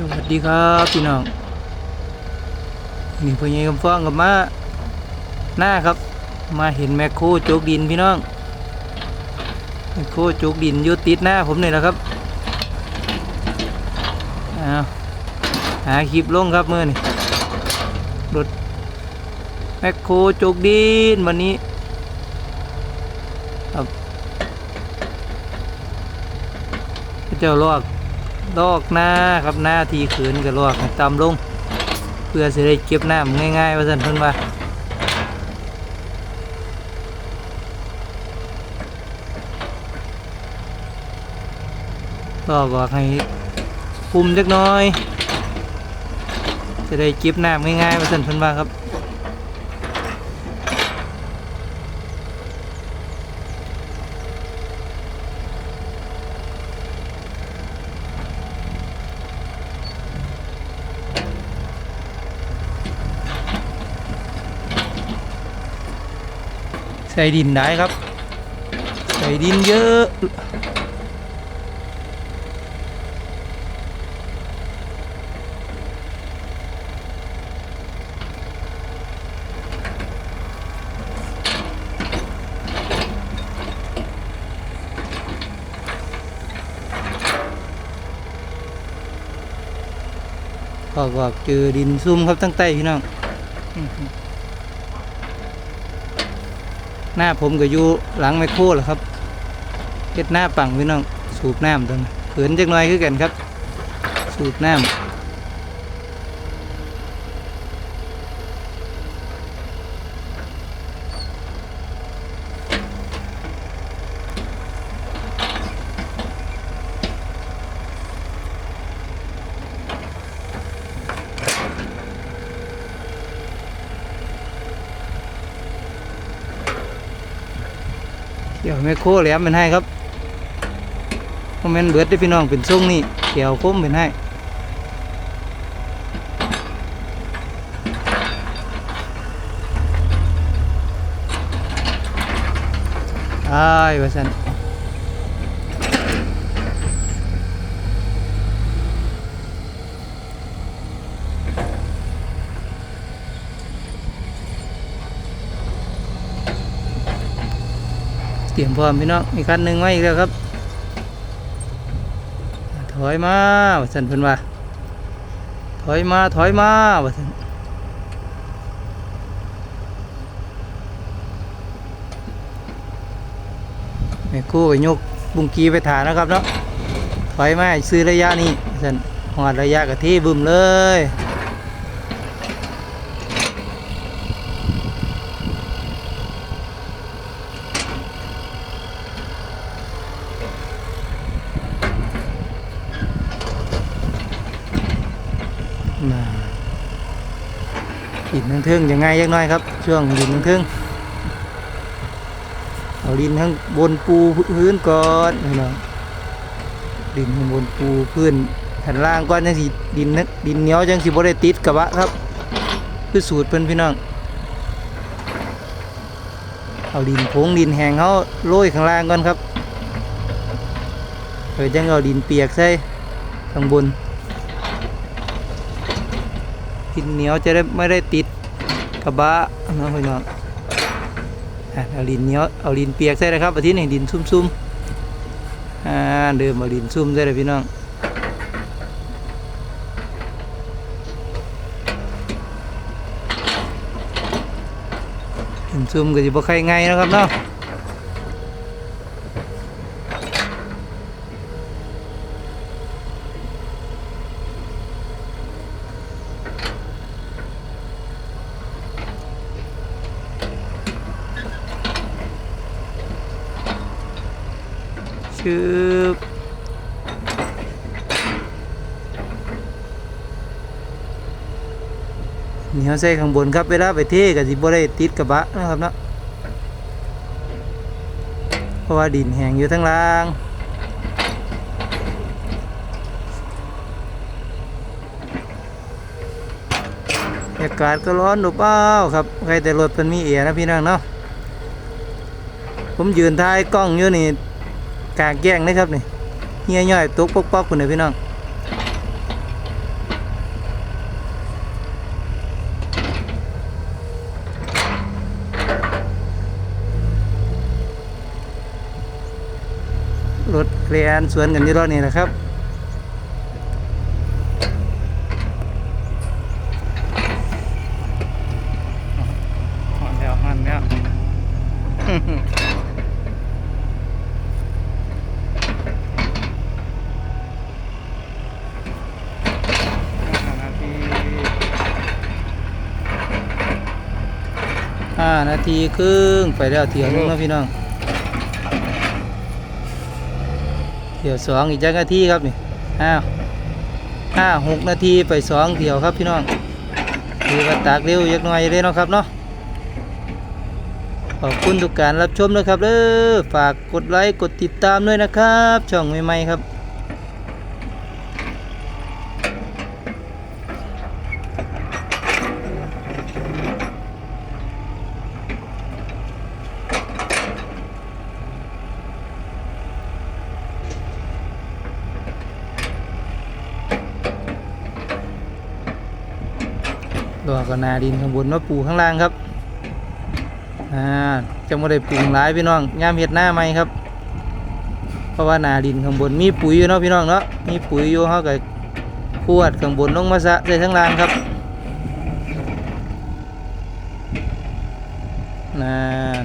สวัสดีครับพี่น้องนี่พ่อใหญ่กำฟ้องกับมาหน้าครับ มาเห็นแมคโครโจกดินพี่น้องแมคโครโจกดินยูติดหน้าผมนี่แหละครับเอาหาคลิปลงครับมื่อนี่รถแมคโครโจกดินวันนี้ครับเจ้าลอก ลอกหน้าครับหน้าทีขืนกับลอกต่ำลง เพื่อจะได้เก็บน้ำง่ายๆว่าสันเพิ่นว่าก็บอกให้คุมจักน้อย จะได้เก็บน้ำง่ายๆว่าสันเพิ่นว่าครับ ส่ดินได้ครับ ใส่ดินเยอะก็บอกเจอดินซุ่มครับตั้งใต้พี่น้องอ หน้าผมก็อยู่หลังไมโครแหละครับเฮ็ดหน้าปังพี่น้องสูบน้ำตรงนั้นเขินจักหน่อยคือกันครับ สูบน้ำ กี่ยวไม่โครแหลมเป็นให้ครับคอมเมนต์เบิดได้พี่น้องเป็นทรงนี่เกี่ยวคมเป็นให้อ้ายว่าสัน ตรียมพร้อมพี่น้องมีกคันหนึ่งไว้อีกแล้วครับ ถอยมาว่าสันเพิ่นว่าถอยมาถอยมาว่าสันแม่คู่ก็ยกบุงกีไปถ่านนะครับเนาะถอยมาซื้อระยะนี้ว่าสันหอดระยะกะที่บึมเลยมาดิ นทั้งเทิงยังไงยังน้อยครับ ช่วงดินทั้งเทิงเอาดินข้างบนปูพื้นก่อนพี่น้องดินข้างบนปูพื้นแผ่นล่างก่อนจังสิดินนักดินเหนียวจังสิบ่ได้ติดกระบะครับคือสูตรเพิ่อนพี่น้องเอาดินผงดินแห้งเขาโรยข้างล่างก่อนครับเดี๋ยวจังเอาดินเปียกใส่ข้างบนดินเหนียวจะได้ไม่ได้ติด กระบะน้องพี่น้องเอาดินเนียเอาดินเปียกใช่เลยครับอาทิตย์นี้ดินซุ่มๆอ่าเดิมเอาดินซุ่มใช่เลยพี่น้องดินซุ่มก็จะบ่ใครง่ายนะครับเนาะืบเหนียวใส่ข้างบนครับเวลาไปเทก็สิบ่ได้ติดกระบะนะครับเนาะเพราะว่าดินแห้งอยู่ทั้งล่างอากาศก็ร้อนดูเปล่าครับใครแต่รถมันมีเอียนะพี่น้องเนาะผมยืนท้ายกล้องอยู่นี่ กางแย่งนะครับนี่เงี้ยย่อยตุ๊กปอกปอกคุณเลยพี่น้องรถเคลียนสวนกันยี่รถนี่นะครับหันแล้วหันแล้ว นาทีครึ่งไปแล้วเที่ยวหนึงแล้วพี่น้องเที่ยวสองอีกจักนาทีครับนี่ห้าห้าหกนาทีไปสองเที่ยวครับพี่น้องดีว่าตากเร็วยักหน่อยเลยเนาะครับเนาะขอบคุณทุกการรับชมนะครับเด้อฝากกดไลค์กดติดตามด้วยนะครับ ช่องใหม่ๆครับ ตัวก็นาดินข้างบนมาปูข้างล่างครับอ่าจะไม่ได้ปรุงหลายพี่น้องย่ามเห็ดหน้าไหมครับ เพราะว่านาดินข้างบนมีปุ๋ยอยู่เนาะพี่น้องเนาะมีปุ๋ยอยู่เขาก็ขวดข้างบนลงมาสะใส่ข้างล่างครับนั่น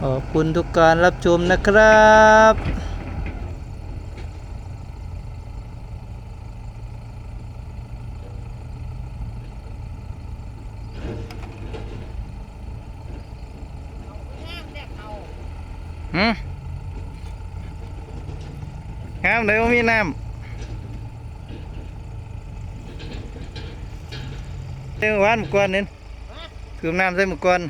ขอบคุณทุกการรับชมนะครับ น้ำเลยว่ามีน้ำเรื่องวันก่อนนี่คือน้ำใส่หมือก่อน